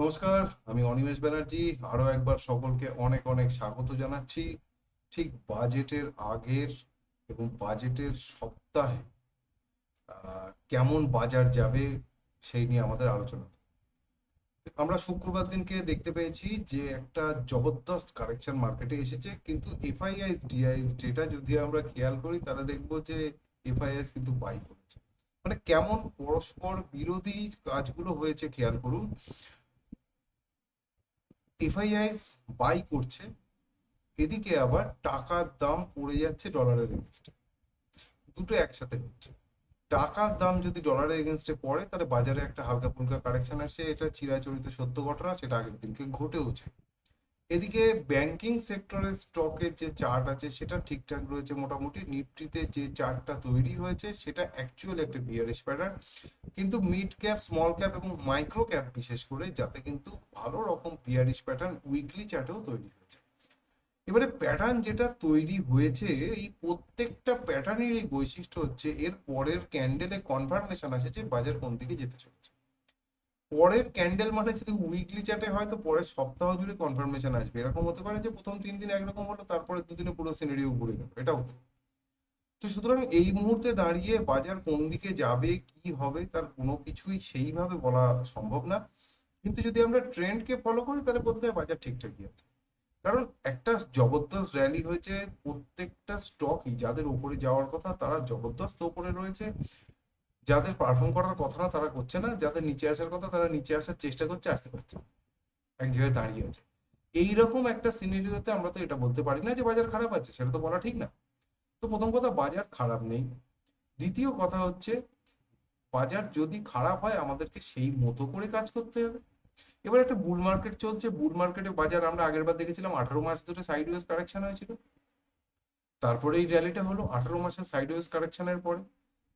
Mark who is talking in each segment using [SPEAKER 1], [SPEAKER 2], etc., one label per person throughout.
[SPEAKER 1] নমস্কার, আমি অনিমেষ ব্যানার্জি। আরও একবার সকলকে অনেক অনেক স্বাগত জানাচ্ছি। ঠিক বাজেটের আগের এবং বাজেটের সপ্তাহে কেমন বাজার যাবে সেই নিয়ে আমাদের আলোচনা। আমরা শুক্রবার দিনকে দেখতে পেয়েছি যে একটা জবরদস্ত কারেকশন মার্কেটে এসেছে, কিন্তু এফআইআইএস ডিআইএস ডেটা যদি আমরা খেয়াল করি তাহলে দেখব যে এফআইআইএস কিন্তু বাই করেছে। মানে কেমন পরস্পর বিরোধী কাজগুলো হয়েছে খেয়াল করুন। এফআইআইস বাই করছে, এদিকে আবার টাকার দাম পড়ে যাচ্ছে ডলারের এগেনস্টে দুটো একসাথে হচ্ছে। টাকার দাম যদি ডলারের এগেনস্টে পড়ে, তাহলে বাজারে একটা হালকা ফুলকা কারেকশন আসে, এটা চিরাচরিত সত্য ঘটনা, সেটা আগের দিনকে ঘটেওছে। এদিকে ব্যাংকিং সেক্টরের স্টকের যে চার্ট আছে, সেটা ঠিকঠাক রয়েছে মোটামুটি। নিফটিতে যে চার্টটা তৈরি হয়েছে, সেটা অ্যাকচুয়ালি একটা বিয়ারিশ প্যাটার্ন কিন্তু মিড ক্যাপ স্মল ক্যাপ এবং মাইক্রো ক্যাপ বিশেষ করে, যাতে কিন্তু ভালো রকম বিয়ারিশ প্যাটার্ন উইকলি চার্টেও তৈরি হয়েছে। এবারে প্যাটার্ন যেটা তৈরি হয়েছে, এই প্রত্যেকটা প্যাটার্নের এই বৈশিষ্ট্য হচ্ছে, এর পরের ক্যান্ডেলে কনফার্মেশন আসে যে বাজার কোন দিকে যেতে চলেছে। পরের ক্যান্ডেল মানে যদি উইকলি চার্টে হয়, তো পরের সপ্তাহ জুড়ে কনফার্মেশন আসবে। এরকম হতে পারে যে প্রথম তিন দিন একরকম হলো তারপরে দুদিনে পুরো সিনারিও ঘুরে গেল। এটা হতে পারে। তো সুতরাং এই মুহূর্তে দাঁড়িয়ে বাজার কোন দিকে যাবে, কি হবে, তার কোনো কিছুই সেইভাবে বলা সম্ভব না। কিন্তু যদি আমরা ট্রেন্ডকে ফলো করি, তাহলে বলতে হয় বাজার ঠিকঠাকই আছে। কারণ একটা জবরদস্ত র্যালি হয়েছে, প্রত্যেকটা স্টকই যাদের উপরে যাওয়ার কথা, তারা জবরদস্ত উপরে রয়েছে। যাদের পারফর্ম করার কথা না, তারা করছে না। যাদের নিচে আসার কথা, তারা নিচে আসার চেষ্টা করছে, আসতে পারছে এক জায়গায় দাঁড়িয়ে আছে। এইরকম একটা সিনারিওতে আমরা তো এটা বলতে পারি না যে বাজার খারাপ আছে, সেটা তো বলা ঠিক না। তো প্রথম কথা, বাজার খারাপ নেই। দ্বিতীয় কথা হচ্ছে, বাজার যদি খারাপ হয়, আমাদেরকে সেই মতো করে কাজ করতে হবে। এবার একটা বুল মার্কেট চলছে। বুল মার্কেটে বাজার আমরা আগের বার দেখেছিলাম, আঠারো মাস ধরে সাইডওয়েজ কারেকশন হয়েছিল। তারপরে এই র্যালিটা হলো আঠারো মাসের সাইডওয়েজ কারেকশনের পরে।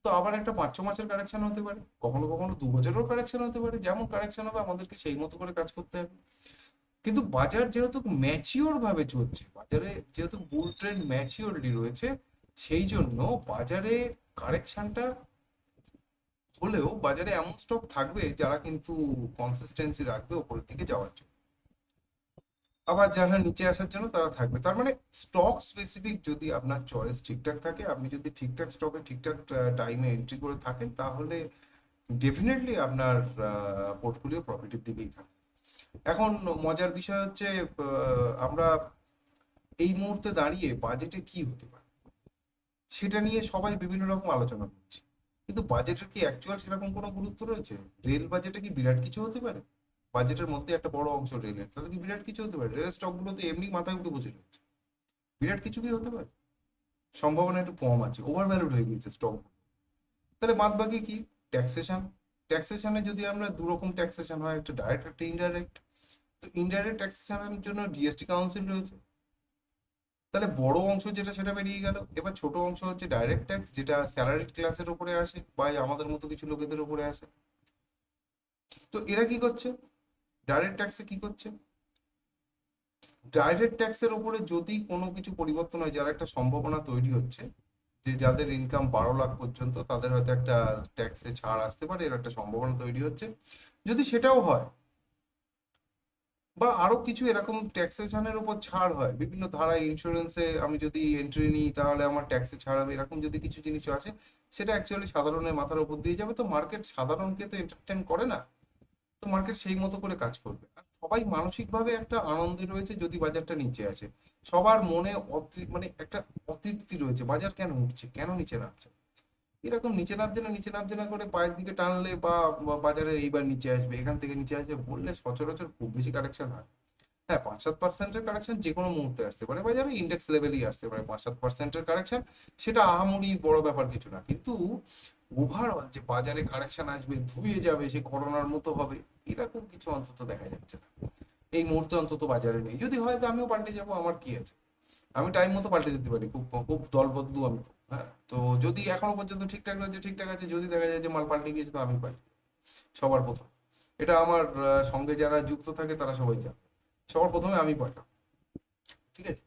[SPEAKER 1] তো আবার একটা পাঁচ ছ মাসের কারেকশন হতে পারে। কখনো কখনো দু বছরেরও কারেকশন হতে পারে। যেমন কারেকশন হবে, আমাদেরকে সেই মতো করে কাজ করতে হবে। কিন্তু বাজার যেহেতু ম্যাচিওর ভাবে চলছে, বাজারে যেহেতু বুল ট্রেন্ড ম্যাচিওরলি রয়েছে সেই জন্য বাজারে কারেকশনটা হলেও বাজারে এমন স্টক থাকবে যারা কিন্তু কনসিস্টেন্সি রাখবে ওপরের দিকে যাওয়ার জন্য। আবার যারা নিচে আসার জন্য তারা থাকবে। তার মানে স্টক স্পেসিফিক যদি আপনার চয়েস ঠিকঠাক থাকে, আপনি যদি ঠিকঠাক স্টকে ঠিকঠাক টাইমে এন্ট্রি করে থাকেন, তাহলে ডেফিনেটলি আপনার পোর্টফোলিও প্রফিটের দিকেই থাকে এখন মজার বিষয় হচ্ছে আমরা এই মুহূর্তে দাঁড়িয়ে বাজেটে কি হতে পারে? সেটা নিয়ে সবাই বিভিন্ন রকম আলোচনা করছে। কিন্তু বাজেটের কি অ্যাকচুয়াল সেরকম কোনো গুরুত্ব রয়েছে? রেল বাজেটে কি বিরাট কিছু হতে পারে? বাজেটের মধ্যে একটা বড় অংশ রেলের তাতে কি বিরাট কিছু হতে পারে? রেলের স্টকগুলো তো এমনি মাথায় উঠে বসে রয়েছে। বিরাট কিছু কি হতে পারে? সম্ভাবনা একটু কম আছে। ওভার ভ্যালুড হয়ে গেছে স্টক তাহলে বাদ বাকি কি? ট্যাক্সেশন ট্যাক্সেশনে যদি আমরা দু রকম ট্যাক্সেশন হয়, একটা ডাইরেক্ট একটা ইনডাইরেক্ট তো ইনডাইরেক্ট ট্যাক্সেশনের জন্য জিএসটি কাউন্সিল রয়েছে। তাহলে বড় অংশ যেটা, সেটা বেরিয়ে গেল। এবার ছোট অংশ হচ্ছে ডাইরেক্ট ট্যাক্স যেটা স্যালারি ক্লাসের উপরে আসে বা আমাদের মতো কিছু লোকেদের উপরে আসে। তো এরা কি করছে? ডাইরেক্ট ট্যাক্সে কি করছে? ডাইরেক্ট ট্যাক্সের উপরে যদি কোনো কিছু পরিবর্তন হয়, যার একটা সম্ভাবনা তৈরি হচ্ছে, যে যাদের ইনকাম বারো লাখ পর্যন্ত, তাদের হয়তো একটা ট্যাক্সে ছাড় আসতে পারে, এর একটা সম্ভাবনা তৈরি হচ্ছে। যদি সেটাও হয় বা আরও কিছু এরকম ট্যাক্সেশনের উপর ছাড় হয়। বিভিন্ন ধারায় ইন্স্যুরেন্সে আমি যদি এন্ট্রি নিই, তাহলে আমার ট্যাক্সে ছাড় হবে। এরকম যদি কিছু জিনিস আসে, সেটা অ্যাকচুয়ালি সাধারণের মাথার উপর দিয়ে যাবে। তো মার্কেট সাধারণকে তো এন্টারটেন করে না। তো মার্কেট সেই মতো করে কাজ করবে। আর সবাই মানসিকভাবে একটা আনন্দে রয়েছে যদি বাজারটা নিচে আসে। সবার মনে অতৃ মানে একটা অতৃপ্তি রয়েছে। বাজার কেন উঠছে? কেন নিচে নামছে? এরকম নিচে নামছে না, নিচে নামছে না করে পায়ের দিকে টানলে বা বা বাজারে এইবার নিচে আসবে, এখান থেকে নিচে আসবে বললে সচরাচর খুব বেশি কারেকশন হয়। হ্যাঁ পাঁচ সাত পার্সেন্টের কারেকশন যে কোনো মুহূর্তে আসতে পারে, বাজারে ইন্ডেক্স লেভেলই আসতে পারে পাঁচ সাত পার্সেন্টের কারেকশন সেটা আহামরি বড় ব্যাপার কিছু না। কিন্তু ওভারঅল যে বাজারে কারেকশন আসবে, ধুয়ে যাবে, সে করোনার মতো হবে, এরকম কিছু অন্তত দেখা যাচ্ছে না। এই মুহূর্তে অন্তত বাজারে নেই। যদি হয় তো আমিও পাল্টে যাব, আমার কি আছে? আমি টাইম মতো পাল্টে যেতে পারি, খুব খুব দল বদলু আমি হ্যাঁ তো যদি এখনও পর্যন্ত ঠিকঠাক রয়েছে, ঠিকঠাক আছে, যদি দেখা যায় যে মাল পাল্টে গিয়েছে, তো আমি পাল্টে। সবার প্রথম। এটা আমার সঙ্গে যারা যুক্ত থাকে, তারা সবাই জানে। সবার প্রথমে আমি পাল্টাবো। ঠিক আছে?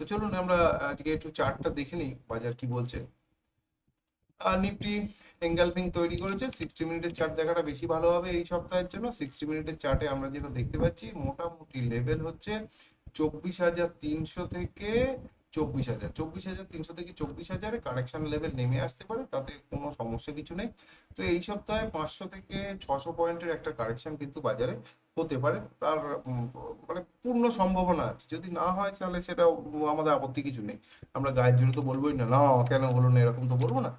[SPEAKER 1] তো চলুন আমরা আজকে একটু চার্টটা দেখে নিই, বাজার কি বলছে। আর নিফটি এঙ্গালফিং তৈরি করেছে। সিক্সটি মিনিটের চার্ট দেখাটা বেশি ভালো হবে এই সপ্তাহের জন্য। সিক্সটি মিনিটের চার্টে আমরা যেটা দেখতে পাচ্ছি, মোটামুটি লেভেল হচ্ছে চব্বিশ হাজার তিনশো থেকে চব্বিশ হাজার। চব্বিশ হাজার, তিনশো থেকে চব্বিশ হাজারে কারেকশন লেভেল নেমে আসতে পারে, তাতে কোনো সমস্যা কিছু নেই। তো এই সপ্তাহে পাঁচশো থেকে ছশো পয়েন্টের একটা কারেকশন কিন্তু বাজারে হতে পারে। তার মানে পূর্ণ সম্ভাবনা আছে। যদি না হয় তাহলে সেটা আমাদের আপত্তি কিছু নেই। আমরা গায়ের জোরে তো বলবোই না না, কেন হলো না? এরকম তো বলব না।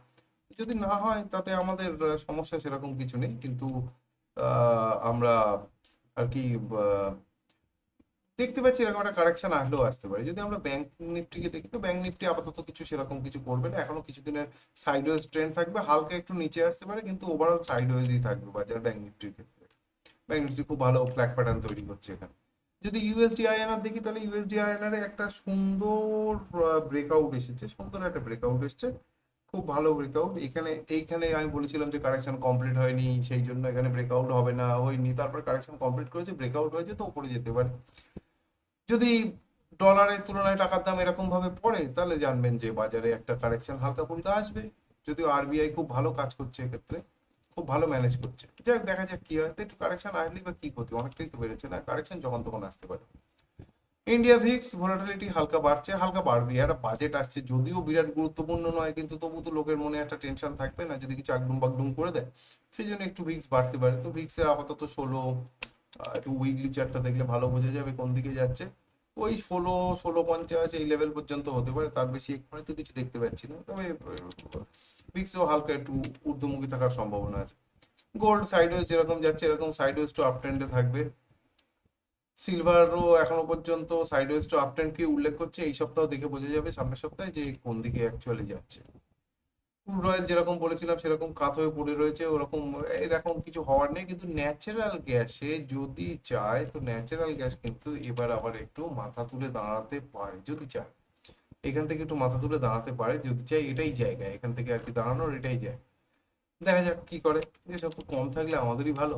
[SPEAKER 1] যদি না হয় তাতে আমাদের সমস্যা সেরকম কিছু নেই। কিন্তু আমরা আর কি দেখতে পাচ্ছি এরকম একটা কারেকশন আসলেও আসতে পারে। যদি আমরা ব্যাংক নিফটিকে দেখি তো ব্যাংক নিফটি আপাতত কিছু সেরকম কিছু করবে না। এখনও কিছুদিনের সাইডওয়েজ ট্রেন্ড থাকবে, হালকা একটু নিচে আসতে পারে, কিন্তু ওভারঅল সাইড সাইডওয়েজই থাকবে বাজার ব্যাংক নিফটির ক্ষেত্রে। ব্যাংক নিফটি খুব ভালো ফ্ল্যাগ প্যাটার্ন তৈরি করছে এখানে। যদি ইউএসডি আইএনআর দেখি তাহলে ইউএসডি আইএনআর একটা সুন্দর ব্রেকআউট এসেছে, সুন্দর একটা ব্রেকআউট এসেছে। খুব ভালো ব্রেকআউট এখানে, এইখানে আমি বলেছিলাম যে কারেকশন কমপ্লিট হয়নি, সেই জন্য এখানে ব্রেকআউট হবে না, হয়নি। তারপর কারেকশন কমপ্লিট করেছে ব্রেকআউট হয়েছে তো উপরে যেতে পারে। যদি ডলারের তুলনায় টাকার দাম এরকম ভাবে পড়ে, তাহলে জানবেন যে বাজারে একটা কারেকশন হালকা ফুলকা আসবে। যদিও আরবিআই খুব ভালো কাজ করছে এক্ষেত্রে, খুব ভালো ম্যানেজ করছে। যাই দেখা যাক কি হয়। তো একটু কারেকশন আসলেই বা কি ক্ষতি, অনেকটাই তো বেড়েছে না? কারেকশন যখন তখন আসতে পারে। ইন্ডিয়া ভিক্স ভোলাটিলিটি হালকা বাড়ছে, হালকা বাড়বে। একটা বাজেট আসছে। যদিও বিরাট গুরুত্বপূর্ণ নয়, কিন্তু তবু তো লোকের মনে একটা টেনশন থাকবে না, যদি কিছু আগডুম বাগডুম করে দেয় সেই জন্য একটু ভিক্স বাড়তে পারে। তো ভিক্সের আপাতত ষোলো একটু উইকলি চার্টটা দেখলে ভালো বোঝা যাবে কোন দিকে যাচ্ছে। ওই ষোলো ষোলো পঞ্চাশ এই লেভেল পর্যন্ত হতে পারে। তার বেশি এক্ষুনি তো কিছু দেখতে পাচ্ছি না। তবে ভিক্সেও হালকা একটু ঊর্ধ্বমুখী থাকার সম্ভাবনা আছে। গোল্ড সাইডওয়েজ যেরকম যাচ্ছে, এরকম সাইডওয়েজ টু আপ ট্রেন্ডে থাকবে। সিলভারও এখনও পর্যন্ত সাইডওয়েজ টু আপ ট্রেন্ডকে উল্লেখ করছে, এই সপ্তাহ দেখে বোঝা যাবে সামনের সপ্তাহে যে কোন দিকে অ্যাকচুয়ালি যাচ্ছে। ক্রুড অয়েল যেরকম বলেছিলাম, সেরকম কাত হয়ে পড়ে রয়েছে, ওরকম এরকম কিছু হওয়ার নেই, কিন্তু ন্যাচারাল গ্যাসে যদি চায়, তো ন্যাচারাল গ্যাস কিন্তু এবার আবার একটু মাথা তুলে দাঁড়াতে পারে, যদি চায়। এখান থেকে একটু মাথা তুলে দাঁড়াতে পারে, যদি চাই এটাই জায়গা, এখান থেকে আর কি দাঁড়ানোর এটাই জায়গা। দেখা যাক কি করে, এসব তো কম থাকলে আমাদেরই ভালো,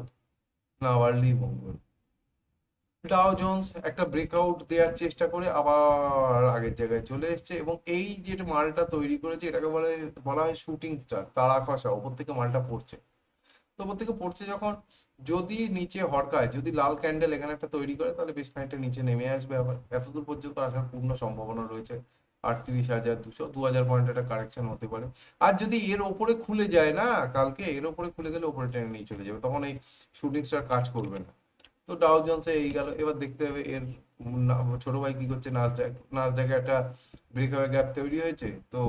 [SPEAKER 1] না বাড়লেই মঙ্গল। ডাও জোন্স একটা ব্রেকআউট দেওয়ার চেষ্টা করে আবার আগের জায়গায় চলে এসেছে এবং এই যে মালটা তৈরি করেছে, এটাকে বলে, বলা হয় শুটিং স্টার তারা খসা ওপর থেকে মালটা পড়ছে। তো ওপর থেকে পড়ছে যখন যদি নিচে হরকায়, যদি লাল ক্যান্ডেল এখানে একটা তৈরি করে, তাহলে বেশ খানিকটা নিচে নেমে আসবে আবার। এতদূর পর্যন্ত আসার পূর্ণ সম্ভাবনা রয়েছে, আটত্রিশ হাজার দুশো দু হাজার পয়েন্ট একটা কারেকশন হতে পারে। আর যদি এর ওপরে খুলে যায় না, কালকে এর ওপরে খুলে গেলে ওপরে টেনে নিয়ে চলে যাবে, তখন এই শুটিং স্টার কাজ করবে না। তো ডাও জোন্সে এই গেল। এবার দেখতে হবে এর ছোট ভাই কি করছে? নাসডাক নাসডাকে একটা ব্রেকআওয়ে গ্যাপ তৈরি হয়েছে। তো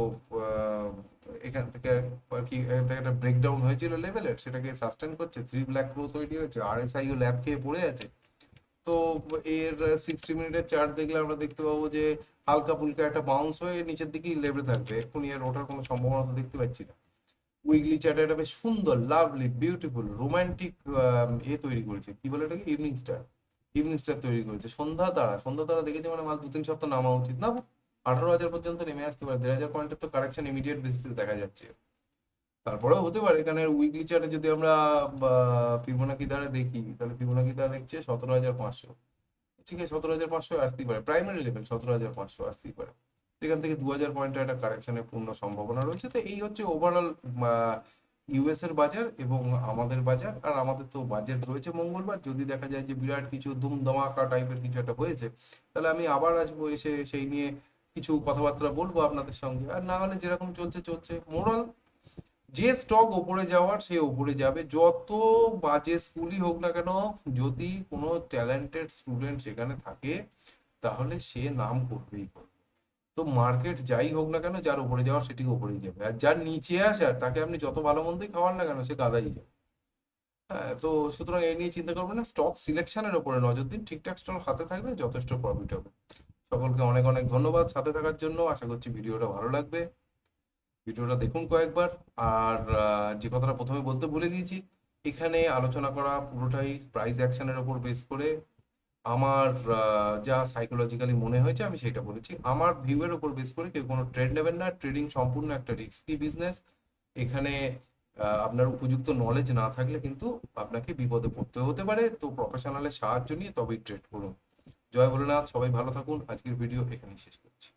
[SPEAKER 1] এখান থেকে আর কি একটা ব্রেকডাউন হয়েছিল লেভেলের সেটাকে সাস্টেন করছে। থ্রি ব্ল্যাক প্রো তৈরি হয়েছে আর এস আইও ল্যাব খেয়ে পড়ে আছে। তো, এর সিক্সটি মিনিটের চার্ট দেখলে আমরা দেখতে পাবো যে হালকা ফুলকা একটা বাউন্স হয়ে নিচের দিকেই লেবে থাকবে। এক্ষুনি এর ওঠার কোনো সম্ভাবনা তো দেখতে পাচ্ছি না। উইকলি চার্টে একটা বেশ সুন্দর লাভলি বিউটিফুল রোমান্টিক এ তৈরি করেছে। কি বলে এটাকে ইভিনিং স্টার ইভিনিং স্টার তৈরি করেছে। সন্ধ্যা তারা সন্ধ্যা তারা দেখেছে মানে মাল দু তিন সপ্তাহ নামা উচিত না। আঠারো হাজার পর্যন্ত নেমে আসতে পারে। দেড় হাজার পয়েন্টের তো কারেকশন ইমিডিয়েট বেসিসে দেখা যাচ্ছে। তারপরেও হতে পারে এখানে উইকলি চার্টে যদি আমরা ফিবোনাকি দ্বারা দেখি, তাহলে ফিবোনাকি দ্বারা দেখছে সতেরো হাজার পাঁচশো। ঠিক আছে, সতেরো হাজার পাঁচশো আসতেই পারে। প্রাইমারি লেভেল সতেরো হাজার পাঁচশো আসতেই পারে। এখান থেকে দু হাজার পয়েন্টের একটা কারেকশনের পূর্ণ সম্ভাবনা রয়েছে। তো এই হচ্ছে ওভারঅল ইউএস এর বাজার এবং আমাদের বাজার। আর আমাদের তো বাজেট রয়েছে মঙ্গলবার। যদি দেখা যায় যে বিরাট কিছু ধুম ধামাকা টাইপের কিছু একটা হয়েছে, তাহলে আমি আবার আসব এসে সেই নিয়ে কিছু কথাবার্তা বলব আপনাদের সঙ্গে। আর না হলে যেরকম চলছে চলছে। মোরাল যে স্টক ওপরে যাওয়ার, সে ওপরে যাবে। যত বাজে স্কুলই হোক না কেন, যদি কোনো ট্যালেন্টেড স্টুডেন্ট সেখানে থাকে, তাহলে সে নাম করবেই করবে। তো মার্কেট যাই হোক না কেন, যার উপরে যাওয়ার সেটি উপরেই যাবে। আর যার নিচে আসার তাকে আপনি যত ভালো মন্দই খাওয়ান না কেন, সে গাদাই যাবে। হ্যাঁ তো সুতরাং এই নিয়ে চিন্তা করবেন না স্টক সিলেকশনের উপরে নজর দিন, ঠিকঠাক স্টক হাতে থাকবে যথেষ্ট প্রফিট হবে সকলকে অনেক অনেক ধন্যবাদ সাথে থাকার জন্য, আশা করছি ভিডিওটা ভালো লাগবে। ভিডিওটা দেখুন কয়েকবার, আর যে কথাটা প্রথমে বলতে ভুলে গিয়েছি, এখানে আলোচনা করা পুরোটাই প্রাইস অ্যাকশনের উপর বেস করে আমার যা সাইকোলজিক্যালি মনে হয়েছে আমি সেটা বলেছি। আমার ভিউয়ের ওপর বেস করে কেউ কোনো ট্রেড নেবেন না। ট্রেডিং সম্পূর্ণ একটা রিস্কি বিজনেস এখানে আপনার উপযুক্ত নলেজ না থাকলে কিন্তু আপনাকে বিপদে পড়তে হতে পারে। তো প্রফেশনালের সাহায্য নিয়ে তবেই ট্রেড করুন। জয় ভোলেনাথ, সবাই ভালো থাকুন। আজকের ভিডিও এখানেই শেষ করছি।